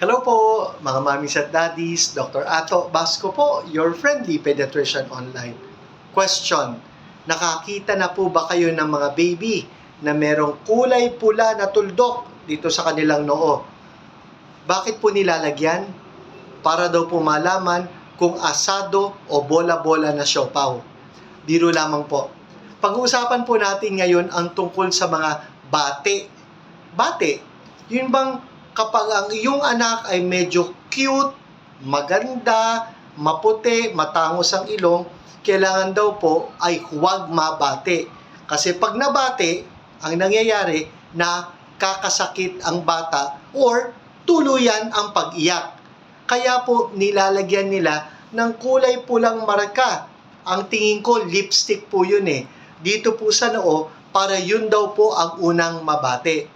Hello po, mga mommies at daddies. Dr. Ato Basco po, your friendly pediatrician online. Question, nakakita na po ba kayo ng mga baby na merong kulay pula na tuldok dito sa kanilang noo? Bakit po nilalagyan? Para daw po malaman kung asado o bola-bola na siopaw. Biro lamang po. Pag-uusapan po natin ngayon ang tungkol sa mga bate. Bate, yun bang kapag ang iyong anak ay medyo cute, maganda, maputi, matangos ang ilong, kailangan daw po ay huwag mabate. Kasi pag nabate, ang nangyayari na kakasakit ang bata or tuluyan ang pag-iyak. Kaya po nilalagyan nila ng kulay pulang marka. Ang tingin ko lipstick po yun eh. Dito po sa noo para yun daw po ang unang mabate.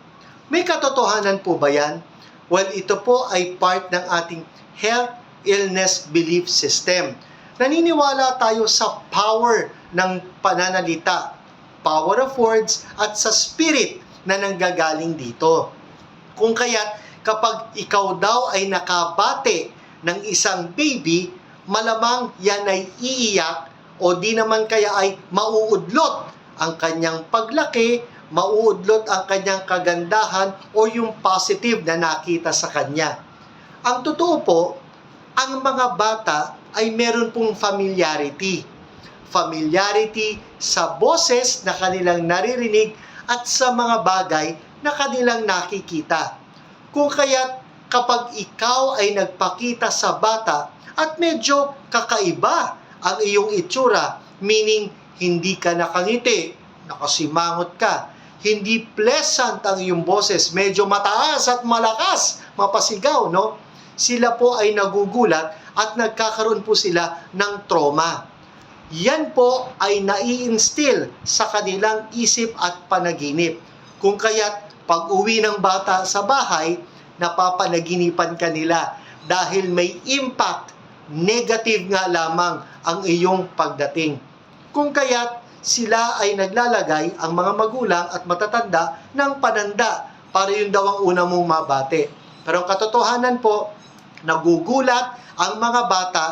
May katotohanan po ba yan? Well, ito po ay part ng ating health illness belief system. Naniniwala tayo sa power ng pananalita, power of words, at sa spirit na nanggagaling dito. Kung kaya't kapag ikaw daw ay nakabate ng isang baby, malamang yan ay iiyak o di naman kaya ay mauudlot ang kanyang paglaki, mauudlot ang kanyang kagandahan o yung positive na nakita sa kanya. Ang totoo po, ang mga bata ay meron pong familiarity. Familiarity sa boses na kanilang naririnig at sa mga bagay na kanilang nakikita. Kung kaya't kapag ikaw ay nagpakita sa bata at medyo kakaiba ang iyong itsura, meaning hindi ka nakangiti, nakasimangot ka, hindi pleasant ang iyong boses, medyo mataas at malakas, mapasigaw, no? Sila po ay nagugulat at nagkakaroon po sila ng trauma. Yan po ay nai-instill sa kanilang isip at panaginip. Kung kaya't pag uwi ng bata sa bahay, napapanaginipan ka nila dahil may impact, negative nga lamang ang iyong pagdating. Kung kaya't sila ay naglalagay ang mga magulang at matatanda ng pananda para yun daw ang una mong mabate. Pero ang katotohanan po, nagugulat ang mga bata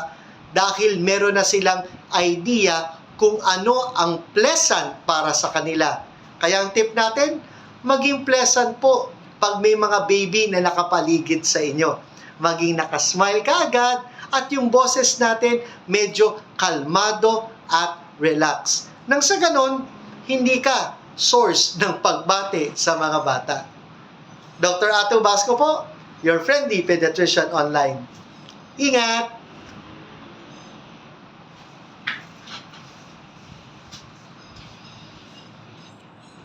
dahil meron na silang idea kung ano ang pleasant para sa kanila. Kaya ang tip natin, maging pleasant po pag may mga baby na nakapaligid sa inyo. Maging nakasmile ka agad at yung boses natin medyo kalmado at relax. Nang sa ganon, hindi ka source ng pagbate sa mga bata. Dr. Ato Basco po, your friendly pediatrician online. Ingat!